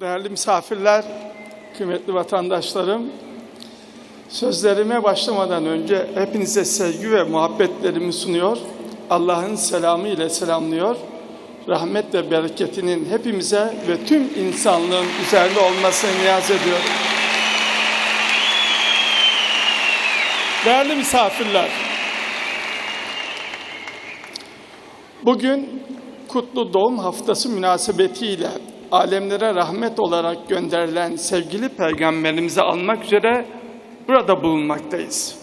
Değerli misafirler, kıymetli vatandaşlarım, sözlerime başlamadan önce hepinize sevgi ve muhabbetlerimi sunuyor. Allah'ın selamı ile selamlıyor. Rahmet ve bereketinin hepimize ve tüm insanlığın üzerinde olmasını niyaz ediyorum. Değerli misafirler, bugün Kutlu Doğum Haftası münasebetiyle alemlere rahmet olarak gönderilen sevgili peygamberimizi almak üzere burada bulunmaktayız.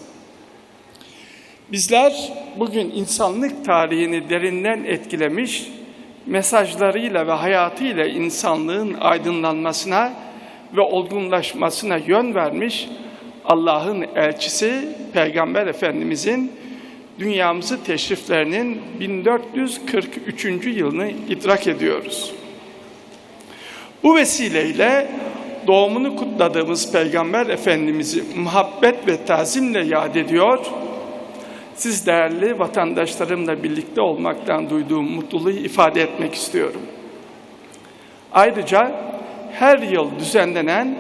Bizler bugün insanlık tarihini derinden etkilemiş, mesajlarıyla ve hayatıyla insanlığın aydınlanmasına ve olgunlaşmasına yön vermiş Allah'ın elçisi Peygamber Efendimizin dünyamızı teşriflerinin 1443. yılını idrak ediyoruz. Bu vesileyle doğumunu kutladığımız Peygamber Efendimiz'i muhabbet ve tazimle yad ediyor. Siz değerli vatandaşlarımla birlikte olmaktan duyduğum mutluluğu ifade etmek istiyorum. Ayrıca her yıl düzenlenen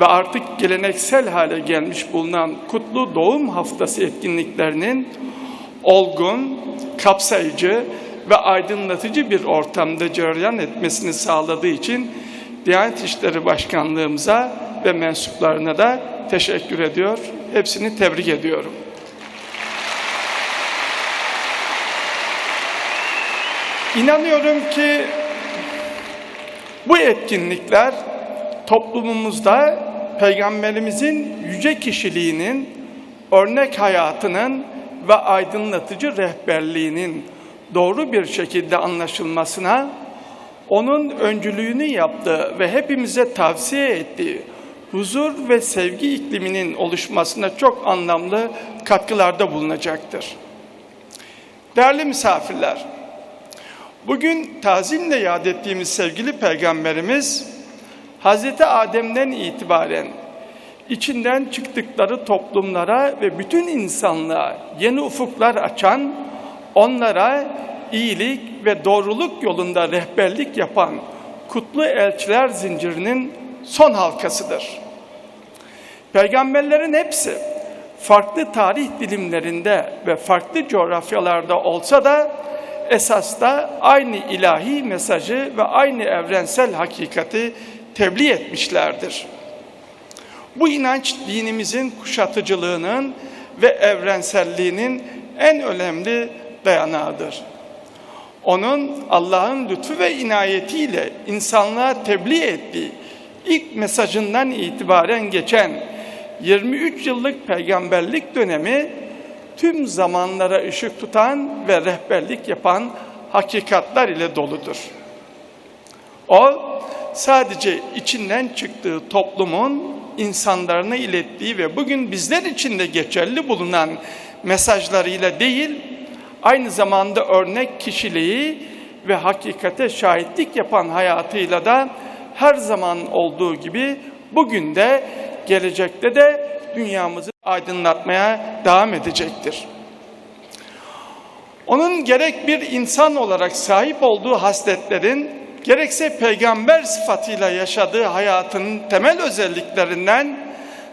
ve artık geleneksel hale gelmiş bulunan Kutlu Doğum Haftası etkinliklerinin olgun, kapsayıcı ve aydınlatıcı bir ortamda cereyan etmesini sağladığı için Diyanet İşleri Başkanlığımıza ve mensuplarına da teşekkür ediyor. Hepsini tebrik ediyorum. İnanıyorum ki bu etkinlikler toplumumuzda Peygamberimizin yüce kişiliğinin, örnek hayatının ve aydınlatıcı rehberliğinin doğru bir şekilde anlaşılmasına, onun öncülüğünü yaptığı ve hepimize tavsiye ettiği huzur ve sevgi ikliminin oluşmasına çok anlamlı katkılarda bulunacaktır. Değerli misafirler, bugün tazimle yad ettiğimiz sevgili Peygamberimiz, Hazreti Adem'den itibaren içinden çıktıkları toplumlara ve bütün insanlığa yeni ufuklar açan, onlara iyilik ve doğruluk yolunda rehberlik yapan kutlu elçiler zincirinin son halkasıdır. Peygamberlerin hepsi farklı tarih dilimlerinde ve farklı coğrafyalarda olsa da esasta aynı ilahi mesajı ve aynı evrensel hakikati tebliğ etmişlerdir. Bu inanç dinimizin kuşatıcılığının ve evrenselliğinin en önemli dayanağıdır. Onun Allah'ın lütfu ve inayetiyle insanlığa tebliğ ettiği ilk mesajından itibaren geçen 23 yıllık peygamberlik dönemi tüm zamanlara ışık tutan ve rehberlik yapan hakikatler ile doludur. O sadece içinden çıktığı toplumun insanlarına ilettiği ve bugün bizler için de geçerli bulunan mesajlarıyla değil, aynı zamanda örnek kişiliği ve hakikate şahitlik yapan hayatıyla da her zaman olduğu gibi bugün de gelecekte de dünyamızı aydınlatmaya devam edecektir. Onun gerek bir insan olarak sahip olduğu hasletlerin gerekse peygamber sıfatıyla yaşadığı hayatın temel özelliklerinden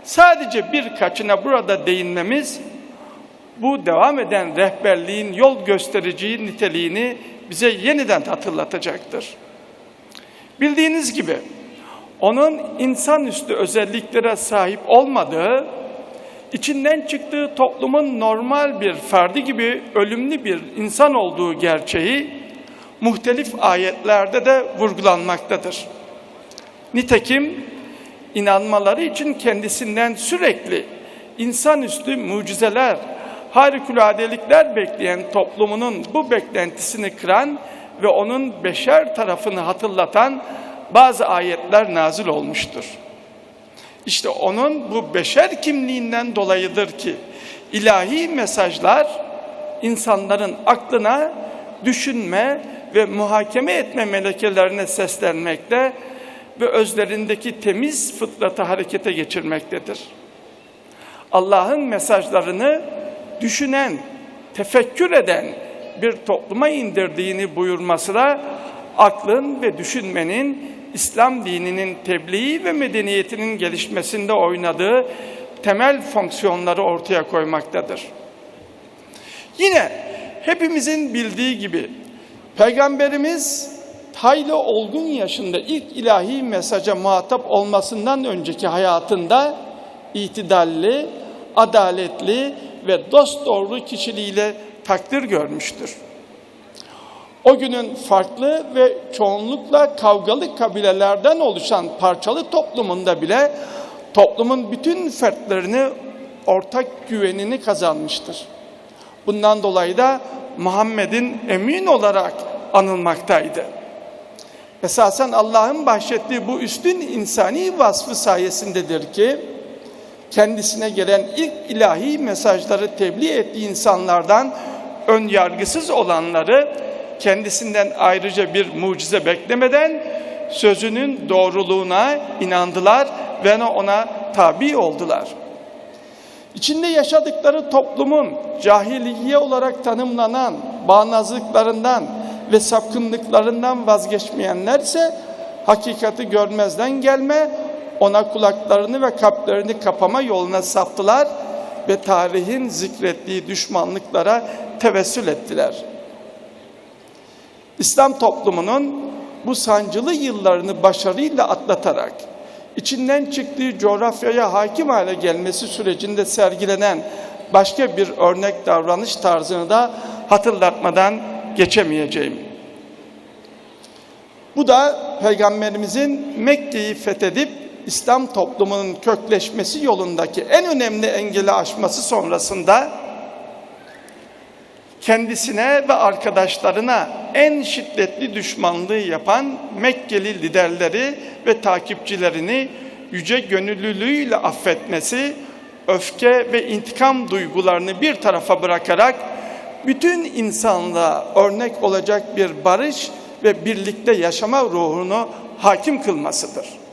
sadece birkaçına burada değinmemiz bu devam eden rehberliğin yol gösterici niteliğini bize yeniden hatırlatacaktır. Bildiğiniz gibi onun insanüstü özelliklere sahip olmadığı, içinden çıktığı toplumun normal bir ferdi gibi ölümlü bir insan olduğu gerçeği muhtelif ayetlerde de vurgulanmaktadır. Nitekim inanmaları için kendisinden sürekli insanüstü mucizeler, harikuladelikler bekleyen toplumunun bu beklentisini kıran ve onun beşer tarafını hatırlatan bazı ayetler nazil olmuştur. İşte onun bu beşer kimliğinden dolayıdır ki ilahi mesajlar insanların aklına düşünme ve muhakeme etme melekelerine seslenmekte ve özlerindeki temiz fıtratı harekete geçirmektedir. Allah'ın mesajlarını düşünen, tefekkür eden bir topluma indirdiğini buyurması da aklın ve düşünmenin İslam dininin tebliği ve medeniyetinin gelişmesinde oynadığı temel fonksiyonları ortaya koymaktadır. Yine hepimizin bildiği gibi Peygamberimiz hayli olgun yaşında ilk ilahi mesaja muhatap olmasından önceki hayatında itidalli, adaletli ve dost doğru kişiliğiyle takdir görmüştür. O günün farklı ve çoğunlukla kavgalı kabilelerden oluşan parçalı toplumunda bile toplumun bütün fertlerini ortak güvenini kazanmıştır. Bundan dolayı da Muhammed'in emin olarak anılmaktaydı. Esasen Allah'ın bahşettiği bu üstün insani vasfı sayesindedir ki kendisine gelen ilk ilahi mesajları tebliğ ettiği insanlardan ön yargısız olanları kendisinden ayrıca bir mucize beklemeden sözünün doğruluğuna inandılar ve ona tabi oldular. İçinde yaşadıkları toplumun cahiliye olarak tanımlanan bağnazlıklarından ve sapkınlıklarından vazgeçmeyenlerse hakikati görmezden gelme, ona kulaklarını ve kalplerini kapama yoluna saptılar ve tarihin zikrettiği düşmanlıklara tevessül ettiler. İslam toplumunun bu sancılı yıllarını başarıyla atlatarak içinden çıktığı coğrafyaya hakim hale gelmesi sürecinde sergilenen başka bir örnek davranış tarzını da hatırlatmadan geçemeyeceğim. Bu da Peygamberimizin Mekke'yi fethedip İslam toplumunun kökleşmesi yolundaki en önemli engeli aşması sonrasında kendisine ve arkadaşlarına en şiddetli düşmanlığı yapan Mekkeli liderleri ve takipçilerini yüce gönüllülüğüyle affetmesi, öfke ve intikam duygularını bir tarafa bırakarak bütün insanlığa örnek olacak bir barış ve birlikte yaşama ruhunu hakim kılmasıdır.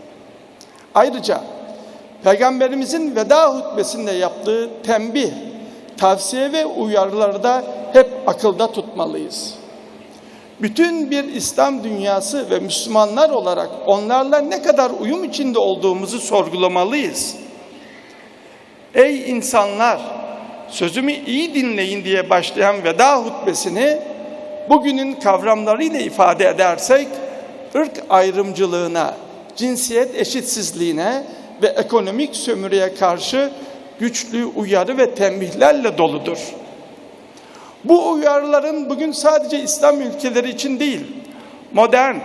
Ayrıca Peygamberimizin veda hutbesinde yaptığı tembih, tavsiye ve uyarıları da hep akılda tutmalıyız. Bütün bir İslam dünyası ve Müslümanlar olarak onlarla ne kadar uyum içinde olduğumuzu sorgulamalıyız. Ey insanlar! Sözümü iyi dinleyin diye başlayan veda hutbesini bugünün kavramlarıyla ifade edersek ırk ayrımcılığına, cinsiyet eşitsizliğine ve ekonomik sömürüye karşı güçlü uyarı ve tembihlerle doludur. Bu uyarıların bugün sadece İslam ülkeleri için değil, modern,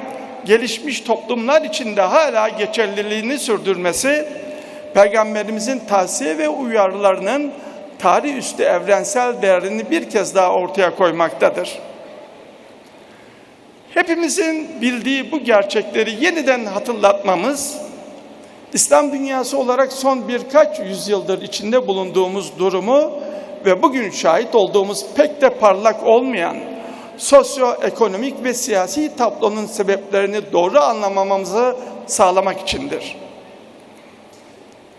gelişmiş toplumlar için de hala geçerliliğini sürdürmesi, Peygamberimizin tavsiye ve uyarılarının tarih üstü evrensel değerini bir kez daha ortaya koymaktadır. Hepimizin bildiği bu gerçekleri yeniden hatırlatmamız, İslam dünyası olarak son birkaç yüzyıldır içinde bulunduğumuz durumu ve bugün şahit olduğumuz pek de parlak olmayan sosyoekonomik ve siyasi tablonun sebeplerini doğru anlamamamızı sağlamak içindir.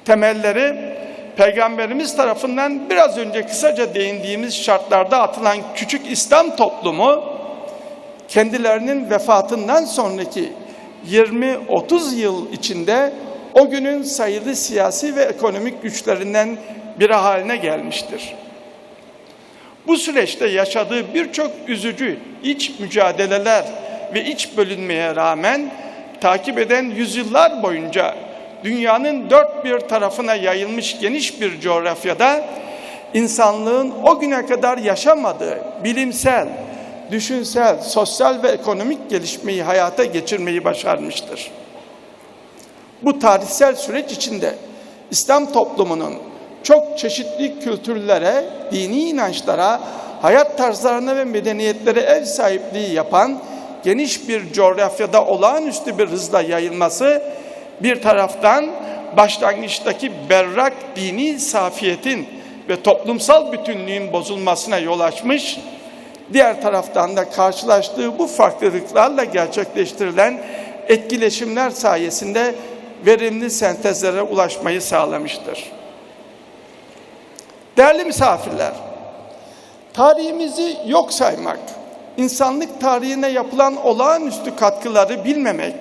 Temelleri Peygamberimiz tarafından biraz önce kısaca değindiğimiz şartlarda atılan küçük İslam toplumu kendilerinin vefatından sonraki 20-30 yıl içinde o günün sayılı siyasi ve ekonomik güçlerinden biri haline gelmiştir. Bu süreçte yaşadığı birçok üzücü iç mücadeleler ve iç bölünmeye rağmen takip eden yüzyıllar boyunca dünyanın dört bir tarafına yayılmış geniş bir coğrafyada insanlığın o güne kadar yaşamadığı bilimsel, düşünsel, sosyal ve ekonomik gelişmeyi hayata geçirmeyi başarmıştır. Bu tarihsel süreç içinde İslam toplumunun çok çeşitli kültürlere, dini inançlara, hayat tarzlarına ve medeniyetlere ev sahipliği yapan geniş bir coğrafyada olağanüstü bir hızla yayılması bir taraftan başlangıçtaki berrak dini safiyetin ve toplumsal bütünlüğün bozulmasına yol açmış, diğer taraftan da karşılaştığı bu farklılıklarla gerçekleştirilen etkileşimler sayesinde verimli sentezlere ulaşmayı sağlamıştır. Değerli misafirler, tarihimizi yok saymak, insanlık tarihine yapılan olağanüstü katkıları bilmemek,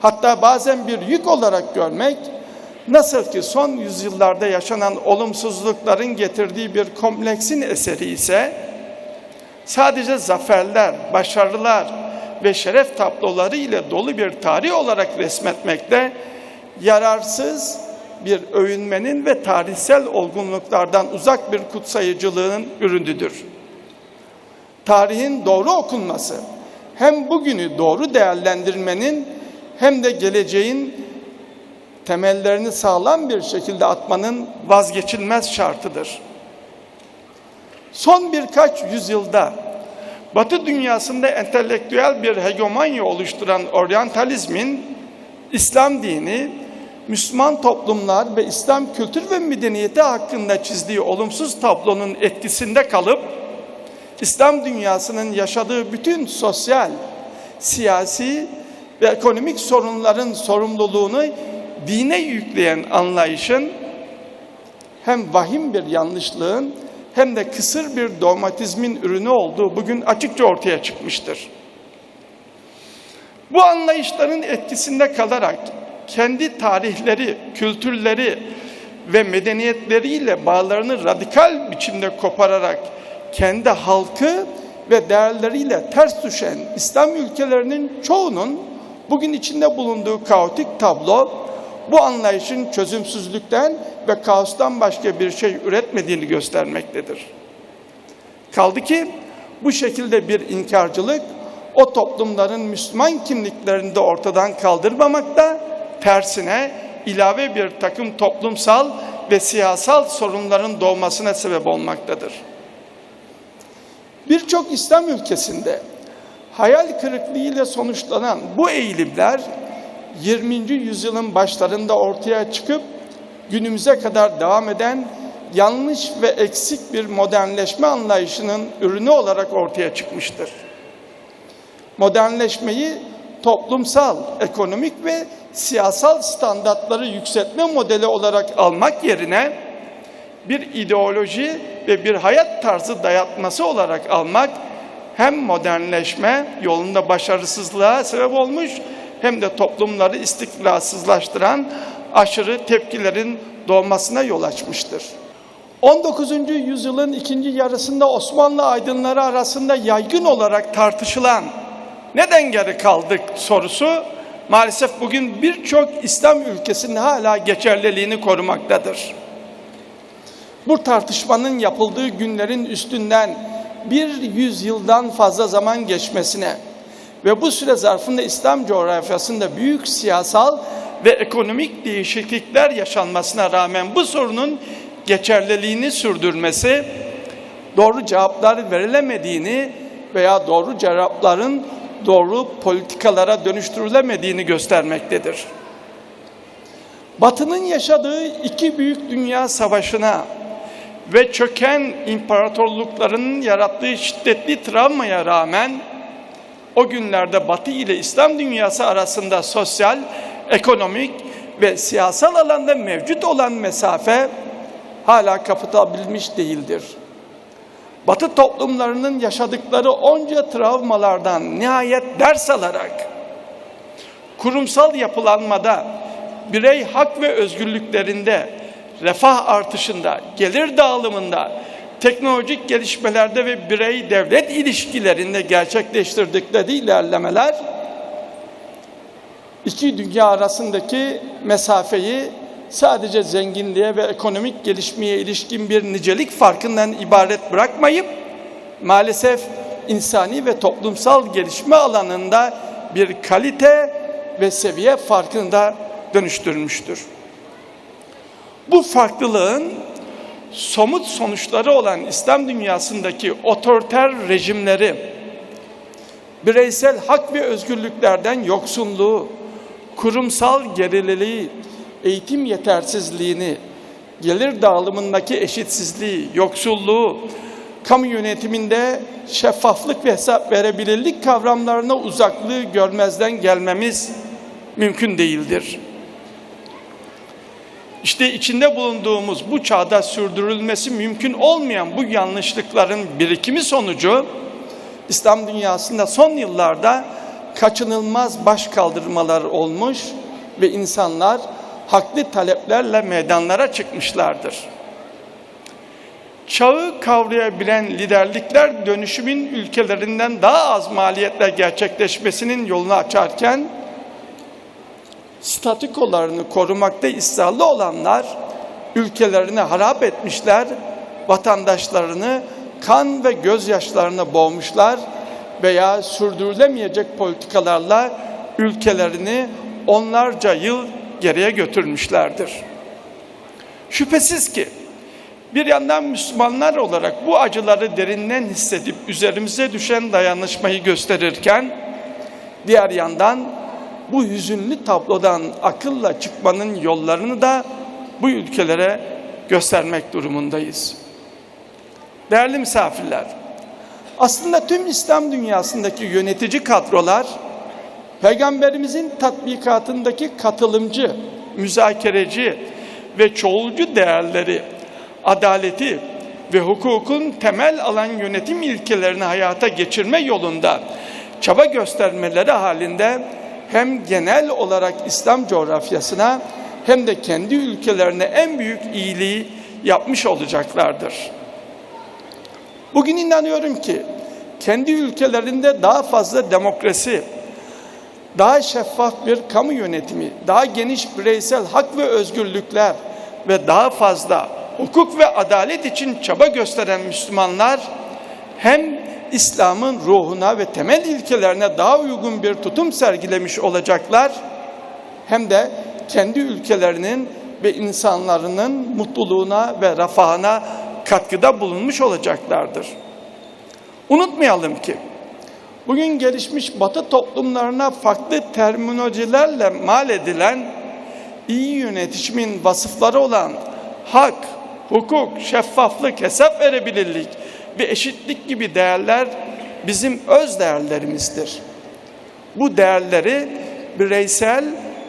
hatta bazen bir yük olarak görmek, nasıl ki son yüzyıllarda yaşanan olumsuzlukların getirdiği bir kompleksin eseri ise, sadece zaferler, başarılar ve şeref tabloları ile dolu bir tarih olarak resmetmekte, yararsız bir övünmenin ve tarihsel olgunluklardan uzak bir kutsayıcılığın ürünüdür. Tarihin doğru okunması, hem bugünü doğru değerlendirmenin hem de geleceğin temellerini sağlam bir şekilde atmanın vazgeçilmez şartıdır. Son birkaç yüzyılda Batı dünyasında entelektüel bir hegemonya oluşturan oryantalizmin İslam dini, Müslüman toplumlar ve İslam kültür ve medeniyeti hakkında çizdiği olumsuz tablonun etkisinde kalıp İslam dünyasının yaşadığı bütün sosyal, siyasi ve ekonomik sorunların sorumluluğunu dine yükleyen anlayışın hem vahim bir yanlışlığın hem de kısır bir dogmatizmin ürünü olduğu bugün açıkça ortaya çıkmıştır. Bu anlayışların etkisinde kalarak kendi tarihleri, kültürleri ve medeniyetleriyle bağlarını radikal biçimde kopararak kendi halkı ve değerleriyle ters düşen İslam ülkelerinin çoğunun bugün içinde bulunduğu kaotik tablo bu anlayışın çözümsüzlükten ve kaostan başka bir şey üretmediğini göstermektedir. Kaldı ki bu şekilde bir inkarcılık o toplumların Müslüman kimliklerini de ortadan kaldırmamakta, tersine ilave bir takım toplumsal ve siyasal sorunların doğmasına sebep olmaktadır. Birçok İslam ülkesinde hayal kırıklığıyla sonuçlanan bu eğilimler 20. yüzyılın başlarında ortaya çıkıp günümüze kadar devam eden yanlış ve eksik bir modernleşme anlayışının ürünü olarak ortaya çıkmıştır. Modernleşmeyi toplumsal, ekonomik ve siyasal standartları yükseltme modeli olarak almak yerine bir ideoloji ve bir hayat tarzı dayatması olarak almak hem modernleşme yolunda başarısızlığa sebep olmuş hem de toplumları istikrarsızlaştıran aşırı tepkilerin doğmasına yol açmıştır. 19. yüzyılın ikinci yarısında Osmanlı aydınları arasında yaygın olarak tartışılan neden geri kaldık sorusu maalesef bugün birçok İslam ülkesinde hala geçerliliğini korumaktadır. Bu tartışmanın yapıldığı günlerin üstünden bir yüzyıldan fazla zaman geçmesine ve bu süre zarfında İslam coğrafyasında büyük siyasal ve ekonomik değişiklikler yaşanmasına rağmen bu sorunun geçerliliğini sürdürmesi, doğru cevaplar verilemediğini veya doğru cevapların doğru politikalara dönüştürülemediğini göstermektedir. Batı'nın yaşadığı iki büyük dünya savaşına ve çöken imparatorlukların yarattığı şiddetli travmaya rağmen o günlerde Batı ile İslam dünyası arasında sosyal, ekonomik ve siyasal alanda mevcut olan mesafe hala kapatabilmiş değildir. Batı toplumlarının yaşadıkları onca travmalardan nihayet ders alarak kurumsal yapılanmada birey hak ve özgürlüklerinde, refah artışında, gelir dağılımında, teknolojik gelişmelerde ve birey devlet ilişkilerinde gerçekleştirdikleri ilerlemeler iki dünya arasındaki mesafeyi sadece zenginliğe ve ekonomik gelişmeye ilişkin bir nicelik farkından ibaret bırakmayıp maalesef insani ve toplumsal gelişme alanında bir kalite ve seviye farkında dönüştürmüştür. Bu farklılığın somut sonuçları olan İslam dünyasındaki otoriter rejimleri, bireysel hak ve özgürlüklerden yoksunluğu, kurumsal gerililiği, eğitim yetersizliğini, gelir dağılımındaki eşitsizliği, yoksulluğu, kamu yönetiminde şeffaflık ve hesap verebilirlik kavramlarına uzaklığı görmezden gelmemiz mümkün değildir. İşte içinde bulunduğumuz bu çağda sürdürülmesi mümkün olmayan bu yanlışlıkların birikimi sonucu İslam dünyasında son yıllarda kaçınılmaz baş kaldırmalar olmuş ve insanlar haklı taleplerle meydanlara çıkmışlardır. Çağı kavrayabilen liderlikler dönüşümün ülkelerinden daha az maliyetle gerçekleşmesinin yolunu açarken, statikolarını korumakta ısrarlı olanlar ülkelerini harap etmişler, vatandaşlarını kan ve gözyaşlarına boğmuşlar veya sürdürülemeyecek politikalarla ülkelerini onlarca yıl geriye götürmüşlerdir. Şüphesiz ki bir yandan Müslümanlar olarak bu acıları derinden hissedip üzerimize düşen dayanışmayı gösterirken diğer yandan bu hüzünlü tablodan akılla çıkmanın yollarını da bu ülkelere göstermek durumundayız. Değerli misafirler, aslında tüm İslam dünyasındaki yönetici kadrolar Peygamberimizin tatbikatındaki katılımcı, müzakereci ve çoğulcu değerleri, adaleti ve hukukun temel alan yönetim ilkelerini hayata geçirme yolunda çaba göstermeleri halinde hem genel olarak İslam coğrafyasına hem de kendi ülkelerine en büyük iyiliği yapmış olacaklardır. Bugün inanıyorum ki kendi ülkelerinde daha fazla demokrasi, daha şeffaf bir kamu yönetimi, daha geniş bireysel hak ve özgürlükler ve daha fazla hukuk ve adalet için çaba gösteren Müslümanlar hem İslam'ın ruhuna ve temel ilkelerine daha uygun bir tutum sergilemiş olacaklar hem de kendi ülkelerinin ve insanların mutluluğuna ve refahına katkıda bulunmuş olacaklardır. Unutmayalım ki bugün gelişmiş batı toplumlarına farklı terminolojilerle mal edilen iyi yönetişimin vasıfları olan hak, hukuk, şeffaflık, hesap verebilirlik ve eşitlik gibi değerler bizim öz değerlerimizdir. Bu değerleri bireysel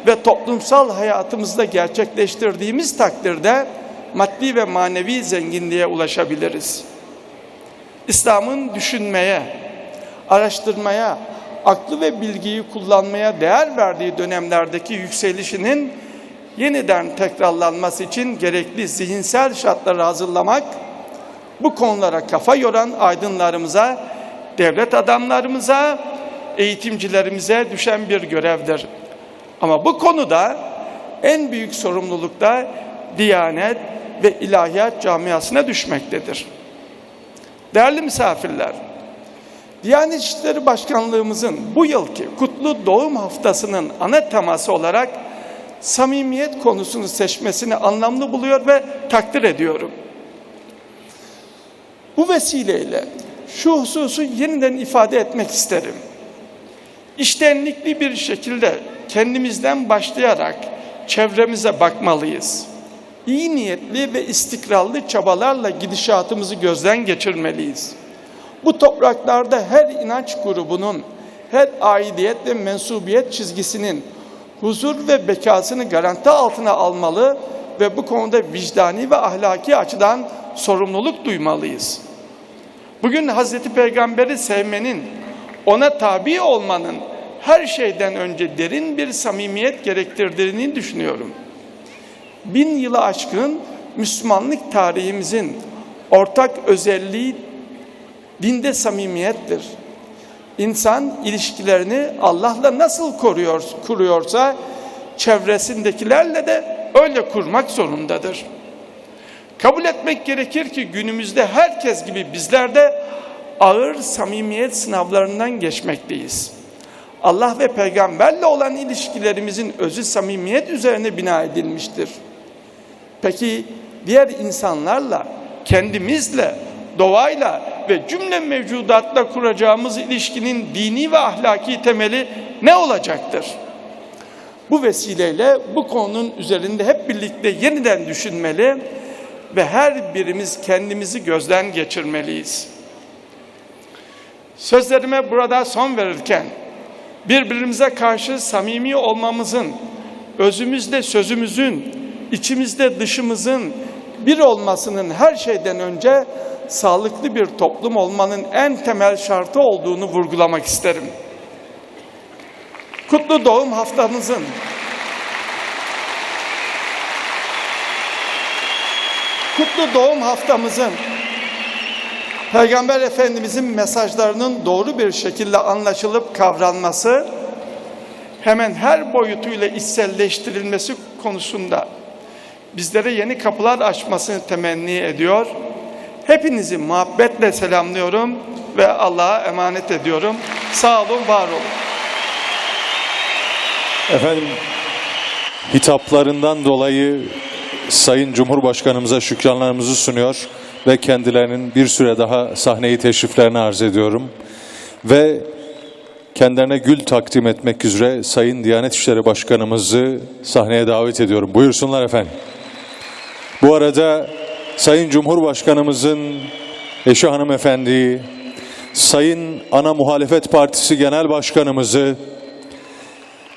ve toplumsal hayatımızda gerçekleştirdiğimiz takdirde maddi ve manevi zenginliğe ulaşabiliriz. İslam'ın düşünmeye, araştırmaya, aklı ve bilgiyi kullanmaya değer verdiği dönemlerdeki yükselişinin yeniden tekrarlanması için gerekli zihinsel şartları hazırlamak, bu konulara kafa yoran aydınlarımıza, devlet adamlarımıza, eğitimcilerimize düşen bir görevdir. Ama bu konuda en büyük sorumluluk da Diyanet ve İlahiyat camiasına düşmektedir. Değerli misafirler, Diyanet İşleri Başkanlığımızın bu yılki Kutlu Doğum Haftası'nın ana teması olarak samimiyet konusunu seçmesini anlamlı buluyor ve takdir ediyorum. Bu vesileyle şu hususu yeniden ifade etmek isterim. İştenlikli bir şekilde kendimizden başlayarak çevremize bakmalıyız. İyi niyetli ve istikrarlı çabalarla gidişatımızı gözden geçirmeliyiz. Bu topraklarda her inanç grubunun, her aidiyet ve mensubiyet çizgisinin huzur ve bekasını garanti altına almalı ve bu konuda vicdani ve ahlaki açıdan sorumluluk duymalıyız. Bugün Hazreti Peygamber'i sevmenin, ona tabi olmanın her şeyden önce derin bir samimiyet gerektirdiğini düşünüyorum. Bin yılı aşkın Müslümanlık tarihimizin ortak özelliği dinde samimiyettir. İnsan ilişkilerini Allah'la nasıl koruyor, kuruyorsa çevresindekilerle de öyle kurmak zorundadır. Kabul etmek gerekir ki günümüzde herkes gibi bizler de ağır samimiyet sınavlarından geçmekteyiz. Allah ve peygamberle olan ilişkilerimizin özü samimiyet üzerine bina edilmiştir. Peki diğer insanlarla, kendimizle, doğayla ve cümle mevcudatla kuracağımız ilişkinin dini ve ahlaki temeli ne olacaktır? Bu vesileyle bu konunun üzerinde hep birlikte yeniden düşünmeli ve her birimiz kendimizi gözden geçirmeliyiz. Sözlerime burada son verirken birbirimize karşı samimi olmamızın, özümüzde sözümüzün, içimizde dışımızın bir olmasının her şeyden önce sağlıklı bir toplum olmanın en temel şartı olduğunu vurgulamak isterim. Kutlu doğum haftamızın kutlu doğum haftamızın Peygamber Efendimizin mesajlarının doğru bir şekilde anlaşılıp kavranması hemen her boyutuyla içselleştirilmesi konusunda bizlere yeni kapılar açmasını temenni ediyor. Hepinizi muhabbetle selamlıyorum ve Allah'a emanet ediyorum. Sağ olun, var olun. Efendim hitaplarından dolayı Sayın Cumhurbaşkanımıza şükranlarımızı sunuyor ve kendilerinin bir süre daha sahneyi teşriflerini arz ediyorum. Ve kendilerine gül takdim etmek üzere Sayın Diyanet İşleri Başkanımızı sahneye davet ediyorum. Buyursunlar efendim. Bu arada Sayın Cumhurbaşkanımızın eşi hanımefendi, Sayın Ana Muhalefet Partisi Genel Başkanımızı,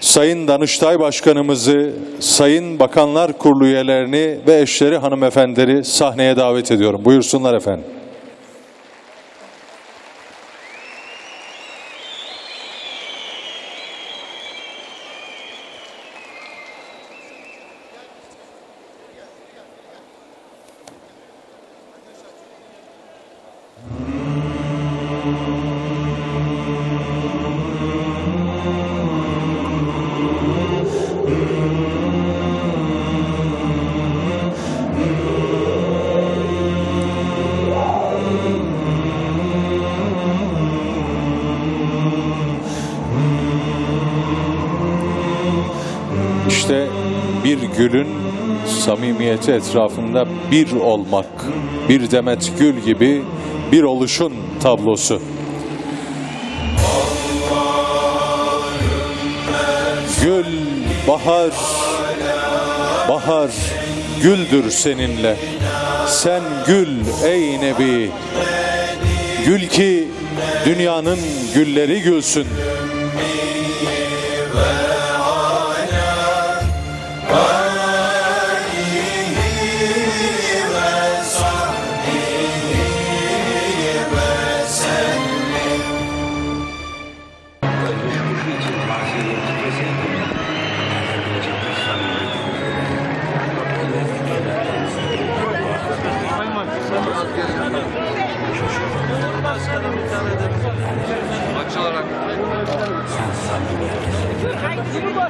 Sayın Danıştay Başkanımızı, Sayın Bakanlar Kurulu üyelerini ve eşleri hanımefendileri sahneye davet ediyorum. Buyursunlar efendim. Samimiyeti etrafında bir olmak, bir demet gül gibi bir oluşun tablosu. Gül, bahar, bahar, güldür seninle. Sen gül ey Nebi. Gül ki dünyanın gülleri gülsün.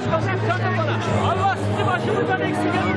Cumhurbaşkanı canım bana. Allah sizi başımızdan eksik etmesin.